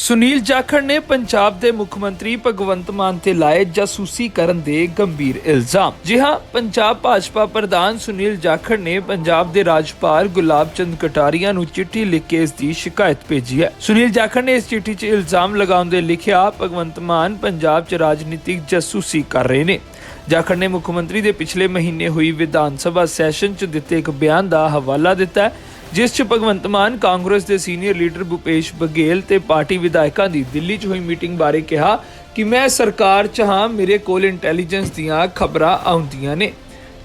ਸੁਨੀਲ ਜਾਖੜ ਨੇ ਪੰਜਾਬ ਦੇ ਮੁੱਖ ਮੰਤਰੀ ਭਗਵੰਤ ਮਾਨ ਤੇ ਲਾਏ ਜਾਸੂਸੀ ਕਰਨ ਦੇ ਗੰਭੀਰ ਇਲਜ਼ਾਮ। ਜੀ ਹਾਂ, ਪੰਜਾਬ ਭਾਜਪਾ ਪ੍ਰਧਾਨ ਸੁਨੀਲ ਜਾਖੜ ਨੇ ਪੰਜਾਬ ਦੇ ਰਾਜਪਾਲ ਗੁਲਾਬ ਚੰਦ ਕਟਾਰੀਆ ਨੂੰ ਚਿੱਠੀ ਲਿਖ ਕੇ ਇਸ ਦੀ ਸ਼ਿਕਾਇਤ ਭੇਜੀ ਹੈ। ਸੁਨੀਲ ਜਾਖੜ ਨੇ ਇਸ ਚਿੱਠੀ 'ਚ ਇਲਜ਼ਾਮ ਲਗਾਉਂਦੇ ਲਿਖਿਆ, ਭਗਵੰਤ ਮਾਨ ਪੰਜਾਬ 'ਚ ਰਾਜਨੀਤਿਕ ਜਾਸੂਸੀ ਕਰ ਰਹੇ ਨੇ। ਜਾਖੜ ਨੇ ਮੁੱਖ ਮੰਤਰੀ ਦੇ ਪਿਛਲੇ ਮਹੀਨੇ ਹੋਈ ਵਿਧਾਨ ਸਭਾ ਸੈਸ਼ਨ 'ਚ ਦਿੱਤੇ ਇੱਕ ਬਿਆਨ ਦਾ ਹਵਾਲਾ ਦਿੱਤਾ ਹੈ। ਜਿਸ 'ਚ ਭਗਵੰਤ ਮਾਨ, ਕਾਂਗਰਸ ਦੇ ਸੀਨੀਅਰ ਲੀਡਰ ਭੁਪੇਸ਼ ਬਘੇਲ ਤੇ ਪਾਰਟੀ ਵਿਧਾਇਕਾਂ ਦੀ ਦਿੱਲੀ 'ਚ ਹੋਈ ਮੀਟਿੰਗ ਬਾਰੇ ਕਿਹਾ ਕਿ ਮੈਂ ਸਰਕਾਰ 'ਚ ਹਾਂ, ਮੇਰੇ ਕੋਲ ਇੰਟੈਲੀਜੈਂਸ ਦੀਆਂ ਖਬਰਾਂ ਆਉਂਦੀਆਂ ਨੇ।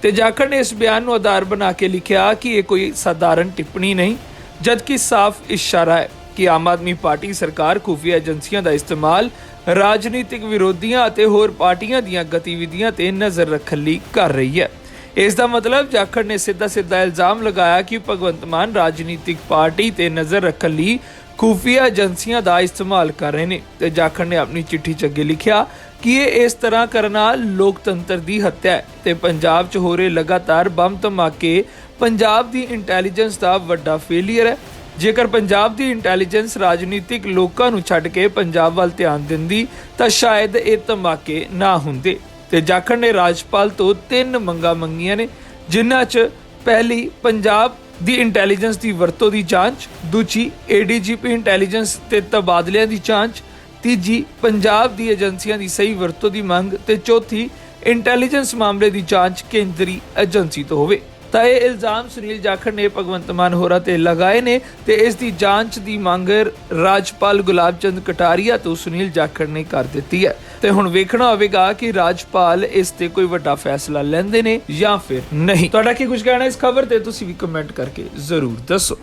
ਤੇ ਜਾਖੜ ਨੇ ਇਸ ਬਿਆਨ ਨੂੰ ਆਧਾਰ ਬਣਾ ਕੇ ਲਿਖਿਆ ਕਿ ਇਹ ਕੋਈ ਸਧਾਰਨ ਟਿੱਪਣੀ ਨਹੀਂ, ਜਦਕਿ ਸਾਫ਼ ਇਸ਼ਾਰਾ ਹੈ ਕਿ ਆਮ ਆਦਮੀ ਪਾਰਟੀ ਸਰਕਾਰ ਖੁਫੀਆ ਏਜੰਸੀਆਂ ਦਾ ਇਸਤੇਮਾਲ ਰਾਜਨੀਤਿਕ ਵਿਰੋਧੀਆਂ ਅਤੇ ਹੋਰ ਪਾਰਟੀਆਂ ਦੀਆਂ ਗਤੀਵਿਧੀਆਂ ਤੇ ਨਜ਼ਰ ਰੱਖਣ ਲਈ ਕਰ ਰਹੀ ਹੈ। ਇਸ ਦਾ ਮਤਲਬ ਜਾਖੜ ਨੇ ਸਿੱਧਾ ਸਿੱਧਾ ਇਲਜ਼ਾਮ ਲਗਾਇਆ ਕਿ ਭਗਵੰਤ ਮਾਨ ਰਾਜਨੀਤਿਕ ਪਾਰਟੀ ਤੇ ਨਜ਼ਰ ਰੱਖਣ ਲਈ ਖੂਫੀਆ ਏਜੰਸੀਆਂ ਦਾ ਇਸਤੇਮਾਲ ਕਰ ਰਹੇ ਨੇ ਤੇ ਜਾਖੜ ਨੇ ਆਪਣੀ ਚਿੱਠੀ 'ਚ ਅੱਗੇ ਲਿਖਿਆ ਕਿ ਇਹ ਇਸ ਤਰ੍ਹਾਂ ਕਰਨ ਨਾਲ ਲੋਕਤੰਤਰ ਦੀ ਹੱਤਿਆ ਹੈ ਤੇ ਪੰਜਾਬ 'ਚ ਹੋ ਰਹੇ ਲਗਾਤਾਰ ਬੰਬ ਧਮਾਕੇ ਪੰਜਾਬ ਦੀ ਇੰਟੈਲੀਜੈਂਸ ਦਾ ਵੱਡਾ ਫੇਲਿਅਰ ਹੈ। ਜੇਕਰ ਪੰਜਾਬ ਦੀ ਇੰਟੈਲੀਜੈਂਸ ਰਾਜਨੀਤਿਕ ਲੋਕਾਂ ਨੂੰ ਛੱਡ ਕੇ ਪੰਜਾਬ ਵੱਲ ਧਿਆਨ ਦਿੰਦੀ ਤਾਂ ਸ਼ਾਇਦ ਇਹ ਧਮਾਕੇ ਨਾ ਹੁੰਦੇ। ਤੇ ਜਾਖੜ ਨੇ ਰਾਜਪਾਲ ਤੋਂ ਤਿੰਨ ਮੰਗਾਂ ਮੰਗੀਆਂ ਨੇ, ਜਿਨ੍ਹਾਂ 'ਚ ਪਹਿਲੀ ਪੰਜਾਬ ਦੀ ਇੰਟੈਲੀਜੈਂਸ ਦੀ ਵਰਤੋਂ ਦੀ ਜਾਂਚ, ਦੂਜੀ ਏਡੀਜੀਪੀ ਇੰਟੈਲੀਜੈਂਸ ਤੇ ਤਬਾਦਲਿਆਂ ਦੀ ਜਾਂਚ, ਤੀਜੀ ਪੰਜਾਬ ਦੀ ਏਜੰਸੀਆਂ ਦੀ ਸਹੀ ਵਰਤੋਂ ਦੀ ਮੰਗ ਤੇ ਚੌਥੀ ਇੰਟੈਲੀਜੈਂਸ ਮਾਮਲੇ ਦੀ ਜਾਂਚ ਕੇਂਦਰੀ ਏਜੰਸੀ ਤੋਂ ਹੋਵੇ। ਤਾਂ ਇਹ ਇਲਜ਼ਾਮ ਸੁਨੀਲ ਜਾਖੜ ਨੇ, ਭਗਵੰਤ ਮਾਨ ਹੋਰਾਂ ਤੇ ਲਗਾਏ ਨੇ ਤੇ ਇਸ ਦੀ ਜਾਂਚ ਦੀ ਮੰਗ ਰਾਜਪਾਲ ਗੁਲਾਬ ਚੰਦ ਕਟਾਰੀਆ ਤੋਂ ਸੁਨੀਲ ਜਾਖੜ ਨੇ ਕਰ ਦਿੱਤੀ ਹੈ। ਤੇ ਹੁਣ ਵੇਖਣਾ ਹੋਵੇਗਾ ਕਿ ਰਾਜਪਾਲ ਇਸ ਤੇ ਕੋਈ ਵੱਡਾ ਫੈਸਲਾ ਲੈਂਦੇ ਨੇ ਜਾਂ ਫਿਰ ਨਹੀਂ। ਤੁਹਾਡਾ ਕੀ ਕੁਝ ਕਹਿਣਾ ਇਸ ਖਬਰ ਤੇ? ਤੁਸੀਂ ਵੀ ਕਮੈਂਟ ਕਰਕੇ ਜ਼ਰੂਰ ਦੱਸੋ।